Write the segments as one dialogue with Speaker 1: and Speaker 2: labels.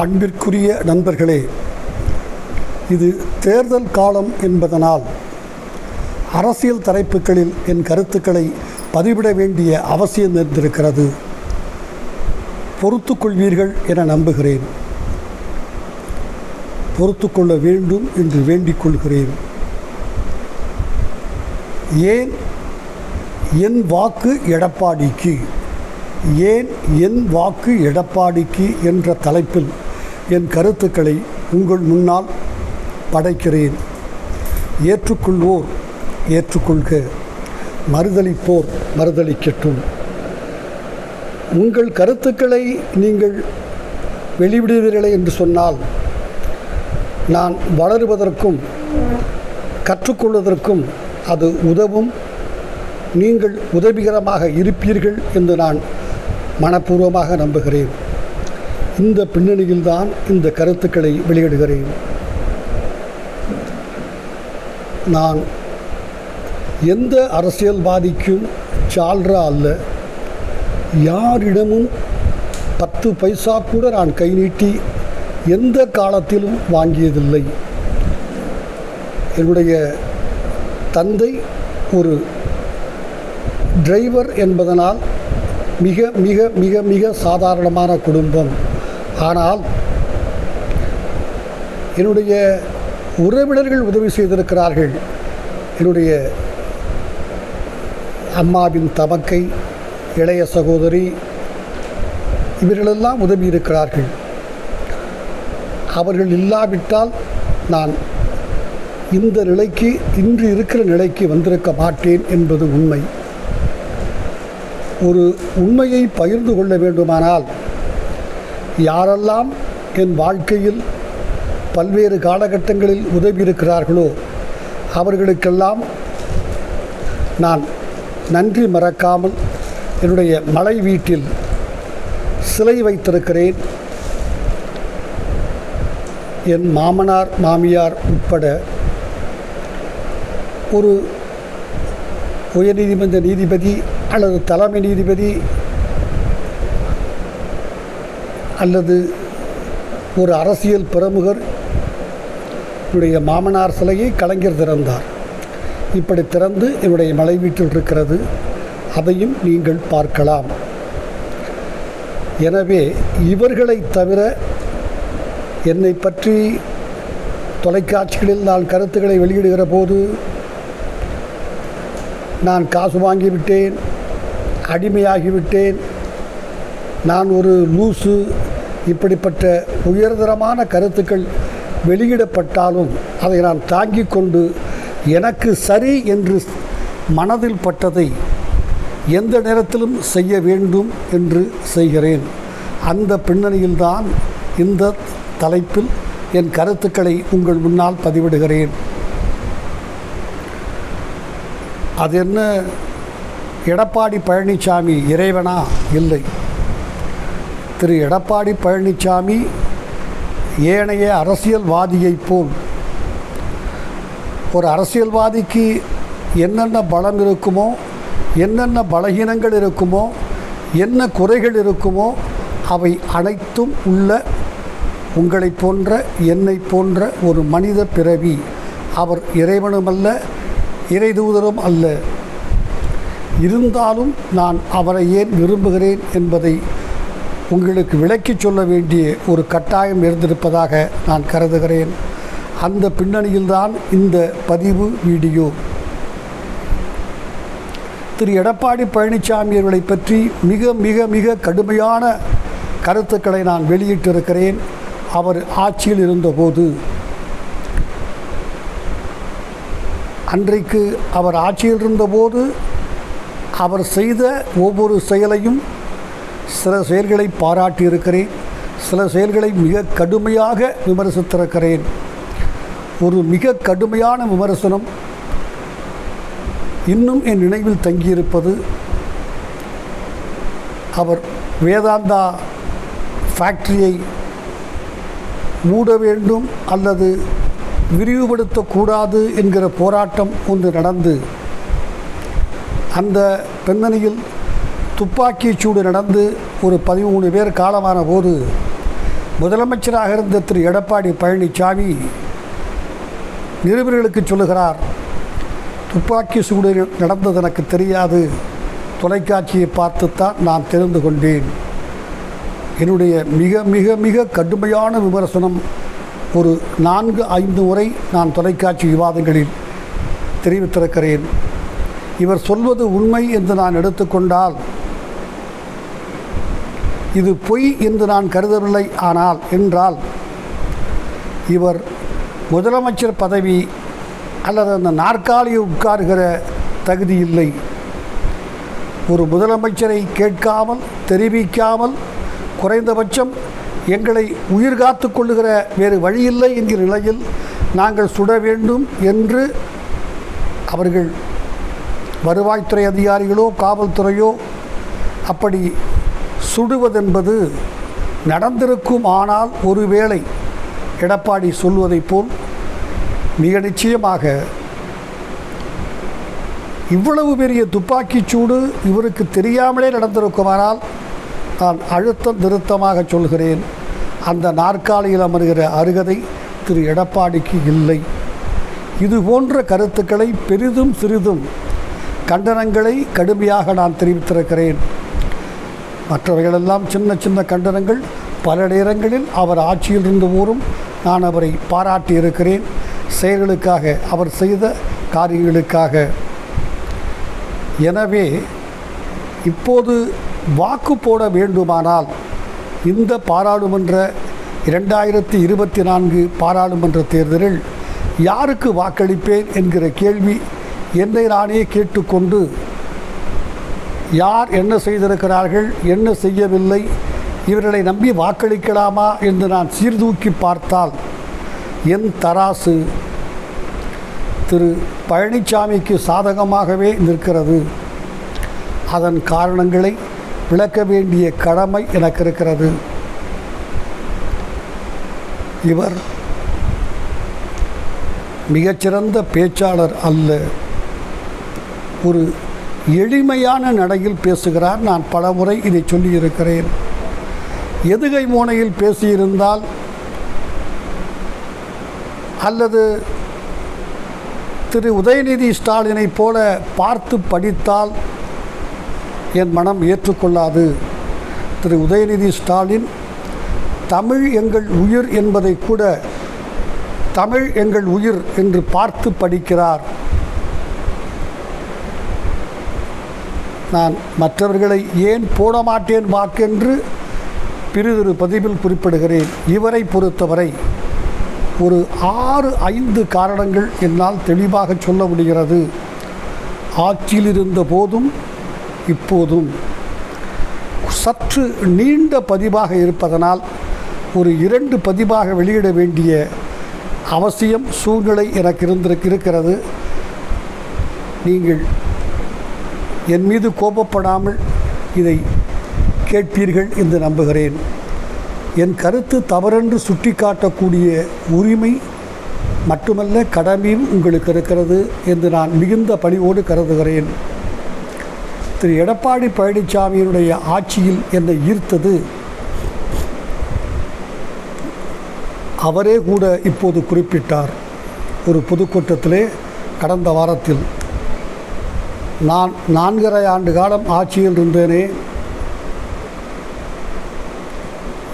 Speaker 1: அன்பிற்குரிய நண்பர்களே இது தேர்தல் காலம் என்பதனால் அரசியல் தலைப்புகளில் என் கருத்துக்களை பதிவிட வேண்டிய அவசியம் இருந்திருக்கிறது. பொறுத்துக்கொள்வீர்கள் என நம்புகிறேன். பொறுத்துக்கொள்ள வேண்டும் என்று வேண்டிக் கொள்கிறேன். ஏன் என் வாக்கு எடப்பாடிக்கு ஏன் என் வாக்கு எடப்பாடிக்கு என்ற தலைப்பில் என் கருத்துக்களை உங்கள் முன்னால் படைக்கிறேன். ஏற்றுக்கொள்வோர் ஏற்றுக்கொள்க. மறுதளிப்போர் மறுதளிக்கட்டும் உங்கள் கருத்துக்களை நீங்கள் வெளிவிடுவீர்களே என்று சொன்னால் நான் வளருவதற்கும் கற்றுக்கொள்வதற்கும் அது உதவும். நீங்கள் உதவிகரமாக இருப்பீர்கள் என்று நான் மனப்பூர்வமாக நம்புகிறேன். இந்த பின்னணியில்தான் இந்த கருத்துக்களை வெளியிடுகிறேன். நான் எந்த அரசியல்வாதிக்கும் சால்ரா அல்ல. யாரிடமும் பத்து பைசா கூட நான் கை நீட்டி எந்த காலத்திலும் வாங்கியதில்லை. என்னுடைய தந்தை ஒரு டிரைவர் என்பதனால் மிக மிக மிக மிக சாதாரணமான குடும்பம். ஆனால் என்னுடைய உறவினர்கள் உதவி செய்திருக்கிறார்கள். என்னுடைய அம்மாவின் தமக்கை இளைய சகோதரி இவர்களெல்லாம் உதவி இருக்கிறார்கள். அவர்கள் இல்லாவிட்டால் நான் இந்த நிலைக்கு இன்று இருக்கிற நிலைக்கு வந்திருக்க மாட்டேன் என்பது உண்மை. ஒரு உண்மையை பகிர்ந்து கொள்ள வேண்டுமானால் யாரெல்லாம் என் வாழ்க்கையில் பல்வேறு காலகட்டங்களில் உதவி இருக்கிறார்களோ அவர்களுக்கெல்லாம் நான் நன்றி மறக்காமல் என்னுடைய மலை வீட்டில் சிலை வைத்திருக்கிறேன். என் மாமனார் மாமியார் உட்பட ஒரு உயர்நீதிமன்ற நீதிபதி அல்லது தலைமை நீதிபதி அல்லது ஒரு அரசியல் பிரமுகர் என்னுடைய மாமனார் சிலையை கலைஞர் திறந்தார். இப்படி திறந்து என்னுடைய மலை வீட்டில் இருக்கிறது. அதையும் நீங்கள் பார்க்கலாம். எனவே இவர்களை தவிர என்னை பற்றி தொலைக்காட்சிகளில் நான் கருத்துக்களை வெளியிடுகிற போது நான் காசு வாங்கிவிட்டேன் அடிமையாகிவிட்டேன் நான் ஒரு லூசு இப்படிப்பட்ட உயர்தரமான கருத்துக்கள் வெளியிடப்பட்டாலும் அதை நான் தாங்கிக் கொண்டு எனக்கு சரி என்று மனதில் பட்டதை எந்த நேரத்திலும் செய்ய வேண்டும் என்று செய்கிறேன். அந்த பின்னணியில்தான் இந்த தலைப்பில் என் கருத்துக்களை உங்கள் முன்னால் பதிவிடுகிறேன். அது என்ன? எடப்பாடி பழனிசாமி இறைவனா? இல்லை. திரு எடப்பாடி பழனிசாமி ஏனைய அரசியல்வாதியைப் போல். ஒரு அரசியல்வாதிக்கு என்னென்ன பலம் இருக்குமோ என்னென்ன பலகீனங்கள் இருக்குமோ என்ன குறைகள் இருக்குமோ அவை அனைத்தும் உள்ள உங்களைப் போன்ற என்னை போன்ற ஒரு மனித பிறவி. அவர் இறைவனுமல்ல இறைதூதரும் அல்ல. இருந்தாலும் நான் அவரை ஏன் விரும்புகிறேன் என்பதை உங்களுக்கு விளக்கிச் சொல்ல வேண்டிய ஒரு கட்டாயம் இருந்திருப்பதாக நான் கருதுகிறேன். அந்த பின்னணியில்தான் இந்த பதிவு வீடியோ. திரு எடப்பாடி பழனிசாமி அவர்களை பற்றி மிக மிக மிக கடுமையான கருத்துக்களை நான் வெளியிட்டிருக்கிறேன். அவர் ஆட்சியில் இருந்தபோது. அன்றைக்கு அவர் ஆட்சியில் இருந்தபோது அவர் செய்த ஒவ்வொரு செயலையும் சில செயல்களை பாராட்டியிருக்கிறேன். சில செயல்களை மிக கடுமையாக விமர்சித்திருக்கிறேன். ஒரு மிக கடுமையான விமர்சனம் இன்னும் என் நினைவில் தங்கியிருப்பது அவர் வேதாந்தா ஃபேக்ட்ரியை மூட வேண்டும் அல்லது விரிவுபடுத்தக்கூடாது என்கிற போராட்டம் ஒன்று நடந்து அந்த பின்னணியில் துப்பாக்கிச் சூடு நடந்து ஒரு பதிமூணு பேர் காலமான போது முதலமைச்சராக இருந்த திரு எடப்பாடி பழனிசாமி நிருபர்களுக்கு சொல்லுகிறார் துப்பாக்கி சூடு நடந்தது எனக்கு தெரியாது. தொலைக்காட்சியை பார்த்துத்தான் நான் தெரிந்து கொண்டேன். என்னுடைய மிக மிக மிக கடுமையான விமர்சனம் ஒரு நான்கு ஐந்து முறை நான் தொலைக்காட்சி விவாதங்களில் தெரிவித்திருக்கிறேன். இவர் சொல்வது உண்மை என்று நான் எடுத்துக்கொண்டால் இது பொய் என்று நான் கருதவில்லை ஆனால் என்றால் இவர் முதலமைச்சர் பதவி அல்லது அந்த நாற்காலியை உட்காருகிற தகுதி இல்லை. ஒரு முதலமைச்சரை கேட்காமல் தெரிவிக்காமல் குறைந்தபட்சம் எங்களை உயிர் காத்து கொள்ளுகிற வேறு வழியில்லை என்கிற நிலையில் நாங்கள் சுட வேண்டும் என்று அவர்கள் வருவாய்த்துறை அதிகாரிகளோ காவல்துறையோ அப்படி சுடுவதென்பது நடந்திருக்கும் ஆனால் ஒருவேளை எடப்பாடி சொல்வதைப் போல் மிக நிச்சயமாக இவ்வளவு பெரிய துப்பாக்கிச் சூடு இவருக்கு தெரியாமலே நடந்திருக்குமானால் நான் அழுத்தம் திருத்தமாக சொல்கிறேன். அந்த நாற்காலியில் அமர்கிற அருகதை திரு எடப்பாடிக்கு இல்லை. இது போன்ற கருத்துக்களை பெரிதும் சிறிதும் கண்டனங்களை கடுமையாக நான் தெரிவித்திருக்கிறேன். மற்றவைகளெல்லாம் சின்ன சின்ன கண்டனங்கள். பல நேரங்களில் அவர் ஆட்சியில் இருந்தபோதும் நான் அவரை பாராட்டியிருக்கிறேன் செயல்களுக்காக அவர் செய்த காரியங்களுக்காக. எனவே இப்போது வாக்கு போட வேண்டுமானால் இந்த பாராளுமன்ற இரண்டாயிரத்தி இருபத்தி நான்கு பாராளுமன்ற தேர்தலில் யாருக்கு வாக்களிப்பேன் என்கிற கேள்வி என்னை நானே கேட்டுக்கொண்டு யார் என்ன செய்திருக்கிறார்கள் என்ன செய்யவில்லை இவர்களை நம்பி வாக்களிக்கலாமா என்று நான் சீர்தூக்கி பார்த்தால் என் தராசு திரு பழனிசாமிக்கு சாதகமாகவே நிற்கிறது. அதன் காரணங்களை விளக்க வேண்டிய கடமை எனக்கு இருக்கிறது. இவர் மிகச்சிறந்த பேச்சாளர் அல்ல. ஒரு எளிமையான நடையில் பேசுகிறார். நான் பலமுறை இதை சொல்லியிருக்கிறேன். எதுகை மோனையில் பேசியிருந்தால் அல்லது திரு உதயநிதி ஸ்டாலினைப் போல பார்த்து படித்தால் என் மனம் ஏற்றுக்கொள்ளாது. திரு உதயநிதி ஸ்டாலின் தமிழ் எங்கள் உயிர் என்பதை கூட தமிழ் எங்கள் உயிர் என்று பார்த்து படிக்கிறார். நான் மற்றவர்களை ஏன் போட மாட்டேன் வாக்கென்று பிறிதொரு பதிவில் குறிப்பிடுகிறேன். இவரை பொறுத்தவரை ஒரு ஆறு ஐந்து காரணங்கள் என்னால் தெளிவாக சொல்ல முடிகிறது. ஆட்சியில் இருந்த போதும் இப்போதும். சற்று நீண்ட பதிவாக இருப்பதனால் ஒரு இரண்டு பதிவாக வெளியிட வேண்டிய அவசியம் சூழ்நிலை எனக்கு இருந்திருக்கு இருக்கிறது. நீங்கள் என் மீது கோபப்படாமல் இதை கேட்பீர்கள் என்று நம்புகிறேன். என் கருத்து தவறென்று சுட்டிக்காட்டக்கூடிய உரிமை மட்டுமல்ல கடமையும் உங்களுக்கு இருக்கிறது என்று நான் மிகுந்த பணிவோடு கருதுகிறேன். திரு. எடப்பாடி பழனிசாமியினுடைய ஆட்சியில் என்னை ஈர்த்தது அவரே கூட இப்போது குறிப்பிட்டார். ஒரு பொதுக்கூட்டத்திலே கடந்த வாரத்தில் நான் நான்கரை ஆண்டு காலம் ஆட்சியில் இருந்தேனே.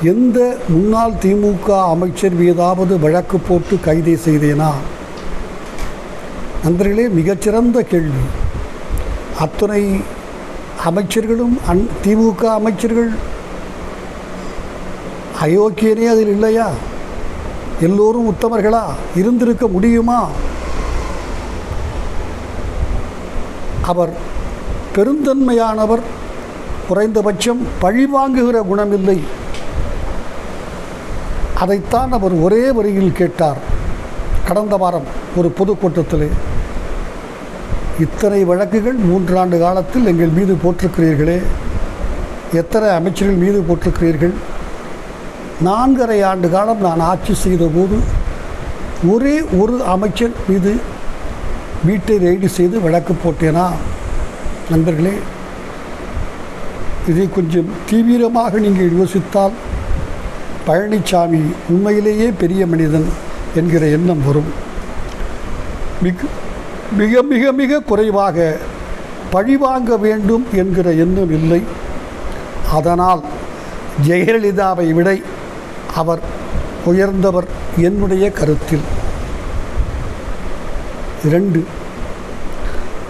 Speaker 1: எந்த முன்னாள் திமுக அமைச்சர் மீதாவது வழக்கு போட்டு கைது செய்தேனா? நண்பர்களே மிகச்சிறந்த கேள்வி. அத்தனை அமைச்சர்களும் அன் திமுக அமைச்சர்கள் அயோக்கியனே அதில் இல்லையா? எல்லோரும் உத்தமர்களா? இருந்திருக்க முடியுமா? அவர் பெருந்தன்மையானவர் குறைந்தபட்சம் பழிவாங்குகிற குணமில்லை. அதைத்தான் அவர் ஒரே வரியில் கேட்டார். கடந்த வாரம் ஒரு பொதுக்கூட்டத்திலே இத்தனை வழக்குகள் மூன்றாண்டு காலத்தில் எங்கள் மீது போட்டிருக்கிறீர்களே எத்தனை அமைச்சர்கள் மீது போட்டிருக்கிறீர்கள்? நான்கரை ஆண்டு காலம் நான் ஆட்சி செய்தபோது ஒரே ஒரு அமைச்சர் மீது வீட்டை ரெய்டு செய்து வழக்கு போட்டேனா? நண்பர்களே இதை கொஞ்சம் தீவிரமாக நீங்கள் யோசித்தால் பழனிசாமி உண்மையிலேயே பெரிய மனிதன் என்கிற எண்ணம் வரும். மிக மிக மிக மிக குறைவாக பழிவாங்க வேண்டும் என்கிற எண்ணம் இல்லை. அதனால் ஜெயலலிதாவை விட அவர் உயர்ந்தவர் என்னுடைய கருத்தில். இரண்டு.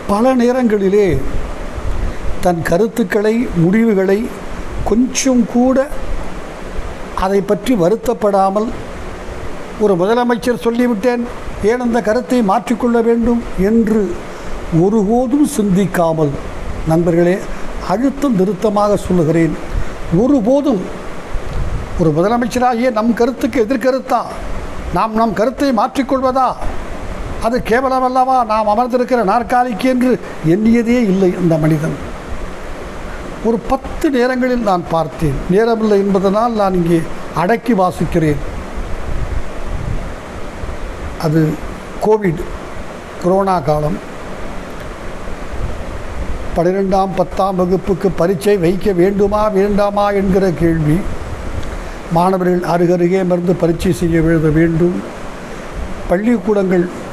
Speaker 1: பல நேரங்களிலே தன் கருத்துக்களை முடிவுகளை கொஞ்சம் கூட அதை பற்றி வருத்தப்படாமல் ஒரு முதலமைச்சர் சொல்லிவிட்டேன் ஏன் அந்த கருத்தை மாற்றிக்கொள்ள வேண்டும் என்று ஒருபோதும் சிந்திக்காமல் நண்பர்களே அழுத்தம் திருத்தமாக சொல்லுகிறேன். ஒருபோதும் ஒரு முதலமைச்சராகிய நம் கருத்துக்கு எதிர்கருத்தா? நாம் நம் கருத்தை மாற்றிக்கொள்வதா? அது கேவலமல்லவா? நாம் அமர்ந்திருக்கிற நாற்காலிக்கு என்று எண்ணியதே இல்லை அந்த மனிதன். ஒரு பத்து நேரங்களில் நான் பார்த்தேன். நேரமில்லை என்பதனால் நான் இங்கே அடக்கி வாசிக்கிறேன். அது கோவிட் கொரோனா காலம். பன்னிரெண்டாம் பத்தாம் வகுப்புக்கு பரீட்சை வைக்க வேண்டுமா வேண்டாமா என்கிற கேள்வி. மாணவர்கள் அருகருகே மருந்து பரீட்சை செய்ய எழுத வேண்டும். பள்ளிக்கூடங்கள்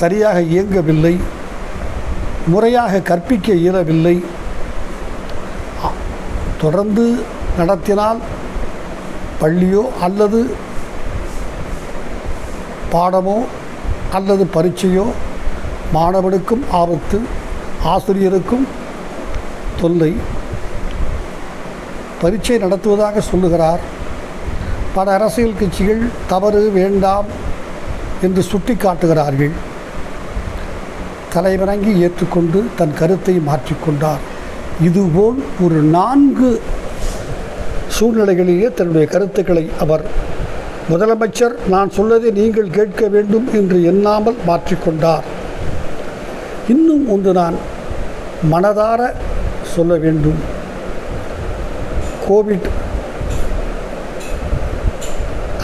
Speaker 1: சரியாக இயங்கவில்லை முறையாக கற்பிக்க இயலவில்லை. தொடர்ந்து நடத்தினால் பள்ளியோ அல்லது பாடமோ அல்லது பரீட்சையோ மாணவனுக்கும் ஆபத்து ஆசிரியருக்கும் தொல்லை. பரீட்சை நடத்துவதாக சொல்லுகிறார். பல அரசியல் கட்சிகள் தவறு வேண்டாம் என்று சுட்டி காட்டுகிறார்கள் தலைவணங்கி ஏற்றுக்கொண்டு தன் கருத்தை மாற்றிக்கொண்டார். இதுபோல் ஒரு நான்கு சூழ்நிலைகளிலே தன்னுடைய கருத்துக்களை அவர் முதலமைச்சர் நான் சொல்லதை நீங்கள் கேட்க வேண்டும் என்று எண்ணாமல் மாற்றிக்கொண்டார். இன்னும் ஒன்று நான் மனதார சொல்ல வேண்டும். கோவிட்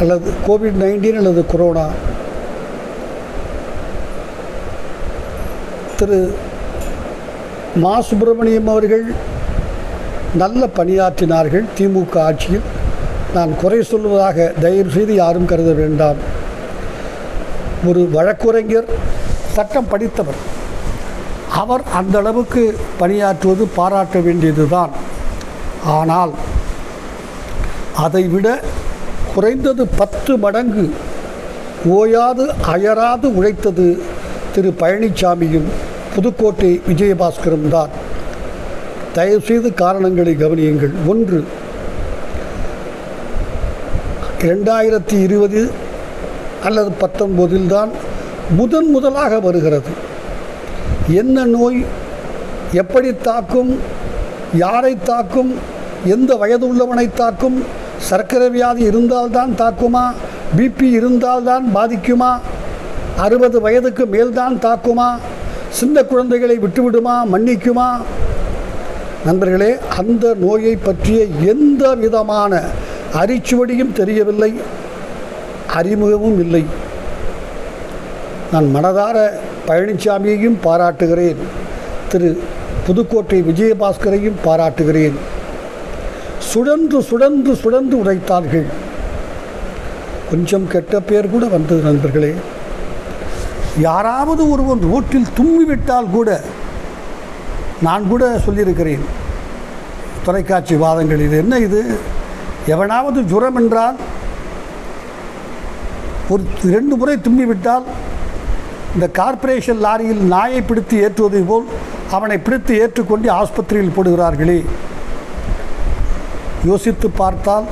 Speaker 1: அல்லது கோவிட் நைன்டீன் அல்லது கொரோனா திரு மா சுப்பிரமணியம் அவர்கள் நல்ல பணியாற்றினார்கள் திமுக ஆட்சியில். நான் குறை சொல்வதாக தயவு செய்து யாரும் கருத வேண்டாம். ஒரு வழக்குரைஞர் சட்டம் படித்தவர். அவர் அந்த அளவுக்கு பணியாற்றுவது பாராட்ட வேண்டியதுதான். ஆனால் அதைவிட குறைந்தது பத்து மடங்கு ஓயாது அயராது உழைத்தது திரு பழனிசாமியும் புதுக்கோட்டை விஜயபாஸ்கரும் தான். தயவுசெய்து காரணங்களை கவனியுங்கள். ஒன்று இரண்டாயிரத்தி இருபது அல்லது பத்தொன்பதில் தான் முதன் முதலாக வருகிறது. என்ன நோய் எப்படி தாக்கும் யாரை தாக்கும் எந்த வயது உள்ளவனை தாக்கும் சர்க்கரை வியாதி இருந்தால்தான் தாக்குமா பிபி இருந்தால்தான் பாதிக்குமா அறுபது வயதுக்கு மேல்தான் தாக்குமா சின்ன குழந்தைகளை விட்டுவிடுமா? மன்னிக்குமா? நண்பர்களே அந்த நோயை பற்றிய எந்த விதமான அரிச்சுவடியும் தெரியவில்லை. அறிமுகமும் இல்லை. நான் மனதார பழனிசாமியையும் பாராட்டுகிறேன். திரு புதுக்கோட்டை விஜயபாஸ்கரையும் பாராட்டுகிறேன். சுழன்று சுழன்று சுழன்று உடைத்தார்கள். கொஞ்சம் கெட்ட பேர் கூட வந்தது நண்பர்களே. யாராவது ஒருவன் ரோட்டில் தும்மிவிட்டால் கூட நான் கூட சொல்லியிருக்கிறேன். தொலைக்காட்சி வாதங்கள் இது என்ன இது? எவனாவது ஜுரம் என்றால் ஒரு ரெண்டு முறை தும்மிவிட்டால் இந்த கார்ப்பரேஷன் லாரியில் நாயை பிடித்து ஏற்றுவதை போல் அவனை பிடித்து ஏற்றுக்கொண்டு ஆஸ்பத்திரியில் போடுகிறார்களே. யோசித்து பார்த்தால்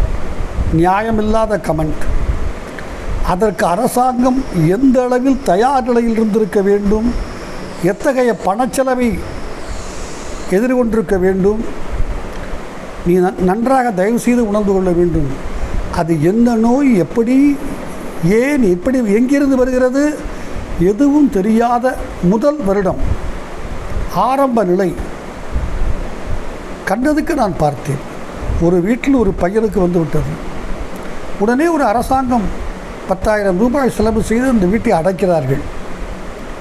Speaker 1: நியாயமில்லாத கமெண்ட். அதற்கு அரசாங்கம் எந்த அளவில் தயார் நிலையில் இருந்திருக்க வேண்டும்? எத்தகைய பணச்செலவை எதிர்கொண்டிருக்க வேண்டும்? நீ நன்றாக தயவு செய்து உணர்ந்து கொள்ள வேண்டும். அது என்ன நோய்? எப்படி? ஏன்? எப்படி? எங்கிருந்து வருகிறது? எதுவும் தெரியாத முதல் வருடம் ஆரம்ப நிலை. கண்டதுக்கு நான் பார்த்தேன். ஒரு வீட்டில் ஒரு பையனுக்கு வந்து விட்டது. உடனே ஒரு அரசாங்கம் பத்தாயிரம் ரூபாய் செலவு செய்து இந்த வீட்டை அடைக்கிறார்கள்.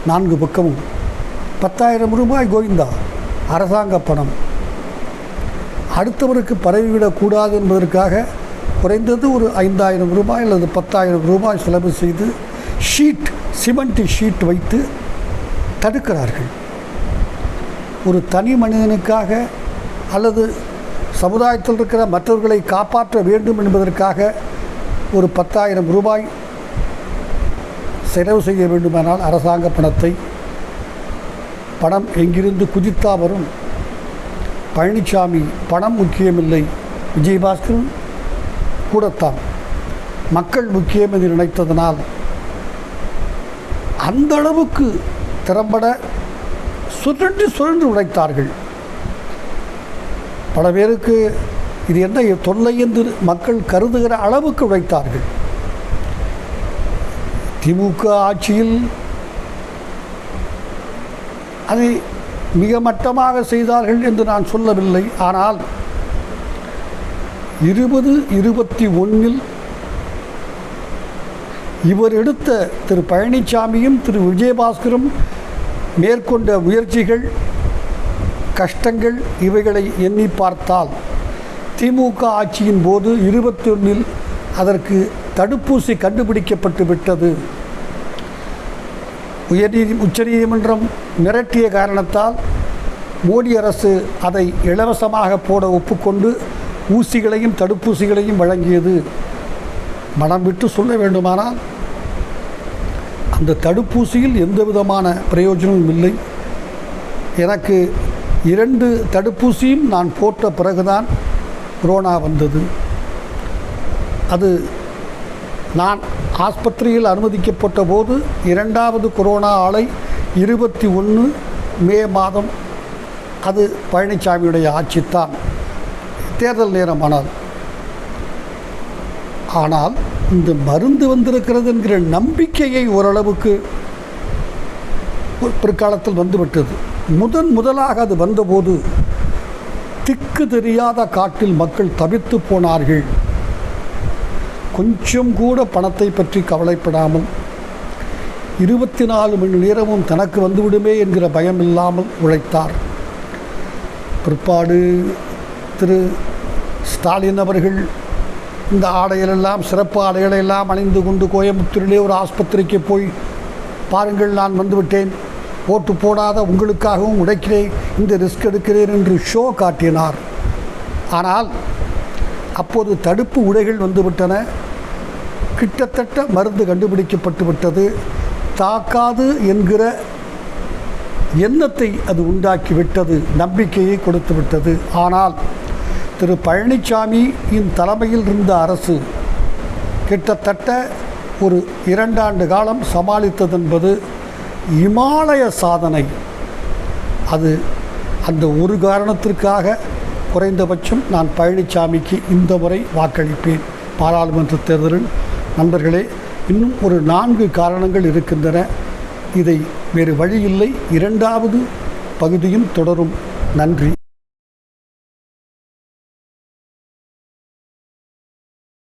Speaker 1: நான்கு பக்கமும். பத்தாயிரம் ரூபாய் கோவிந்தா அரசாங்க பணம். அடுத்தவருக்கு பரவிவிடக்கூடாது என்பதற்காக குறைந்தது ஒரு ஐந்தாயிரம் ரூபாய் அல்லது பத்தாயிரம் ரூபாய் செலவு செய்து ஷீட் சிமெண்ட் ஷீட் வைத்து தடுக்கிறார்கள். ஒரு தனி மனிதனுக்காக அல்லது சமுதாயத்தில் இருக்கிற மற்றவர்களை காப்பாற்ற வேண்டும் என்பதற்காக ஒரு பத்தாயிரம் ரூபாய் செலவு செய்ய வேண்டுமானால் அரசாங்க பணத்தை பணம் எங்கிருந்து குதித்தா வரும்? பழனிசாமி பணம் முக்கியமில்லை விஜயபாஸ்கர் கூடத்தான். மக்கள் முக்கியம் என்று நினைத்ததனால் அந்த அளவுக்கு திறம்பட சுழன்று சுழன்று உழைத்தார்கள். பல பேருக்கு இது என்ன தொல்லை என்று மக்கள் கருதுகிற அளவுக்கு உழைத்தார்கள். திமுக ஆட்சியில் அதை மிக மட்டமாக செய்தார்கள் என்று நான் சொல்லவில்லை. ஆனால் இருபது இருபத்தி ஒன்றில் இவர் எடுத்த திரு பழனிசாமியும் திரு விஜயபாஸ்கரும் மேற்கொண்ட முயற்சிகள் கஷ்டங்கள் இவைகளை எண்ணி பார்த்தால் திமுக ஆட்சியின் போது இருபத்தி ஒன்றில் அதற்கு தடுப்பூசி கண்டுபிடிக்கப்பட்டு விட்டது. உயர்நீதி உச்சநீதிமன்றம் மிரட்டிய காரணத்தால் மோடி அரசு அதை இலவசமாக போட ஒப்புக்கொண்டு ஊசிகளையும் தடுப்பூசிகளையும் வழங்கியது. மனம் விட்டு சொல்ல வேண்டுமானால் அந்த தடுப்பூசியில் எந்த விதமான பிரயோஜனமும் இல்லை. எனக்கு இரண்டு தடுப்பூசியும் நான் போட்ட பிறகுதான் கொரோனா வந்தது. அது நான் ஆஸ்பத்திரியில் அனுமதிக்கப்பட்ட போது இரண்டாவது கொரோனா ஆலை இருபத்தி ஒன்று மே மாதம் அது பழனிசாமியுடைய ஆட்சித்தான். தேர்தல் நேரம் ஆனால் ஆனால் இந்த மருந்து வந்திருக்கிறது என்கிற நம்பிக்கையை ஓரளவுக்கு பிற்காலத்தில் வந்துவிட்டது. முதன் முதலாக அது வந்தபோது திக்கு தெரியாத காட்டில் மக்கள் தவித்து போனார்கள். கொஞ்சம் கூட பணத்தை பற்றி கவலைப்படாமல் இருபத்தி நாலு மணி நேரமும் தனக்கு வந்துவிடுமே என்கிற பயம் இல்லாமல் உழைத்தார். பிற்பாடு திரு ஸ்டாலின் அவர்கள் இந்த ஆடைகளெல்லாம் சிறப்பு ஆடைகளெல்லாம் அணிந்து கொண்டு கோயம்புத்தூரிலே ஒரு ஆஸ்பத்திரிக்கு போய் பாருங்கள் நான் வந்துவிட்டேன். ஓட்டு போடாத உங்களுக்காகவும் உடைக்கிறேன். இந்த ரிஸ்க் எடுக்கிறேன் என்று ஷோ காட்டினார். ஆனால் அப்போது தடுப்பு உடைகள் வந்துவிட்டன. கிட்டத்தட்ட மருந்து கண்டுபிடிக்கப்பட்டு விட்டது. தாக்காது என்கிற எண்ணத்தை அது உண்டாக்கி விட்டது நம்பிக்கையை கொடுத்து விட்டது. ஆனால் திரு பழனிசாமியின் தலைமையில் இருந்த அரசு கிட்டத்தட்ட ஒரு இரண்டாண்டு காலம் சமாளித்தது என்பது இமாலய சாதனை. அது அந்த ஒரு காரணத்திற்காக குறைந்தபட்சம் நான் பழனிசாமிக்கு இந்த முறை வாக்களிப்பேன். பாராளுமன்ற தேர்தலில் நண்பர்களே இன்னும் ஒரு நான்கு காரணங்கள் இருக்கின்றன. இதை வேறு வழியில்லை. இரண்டாவது பகுதியும் தொடரும். நன்றி.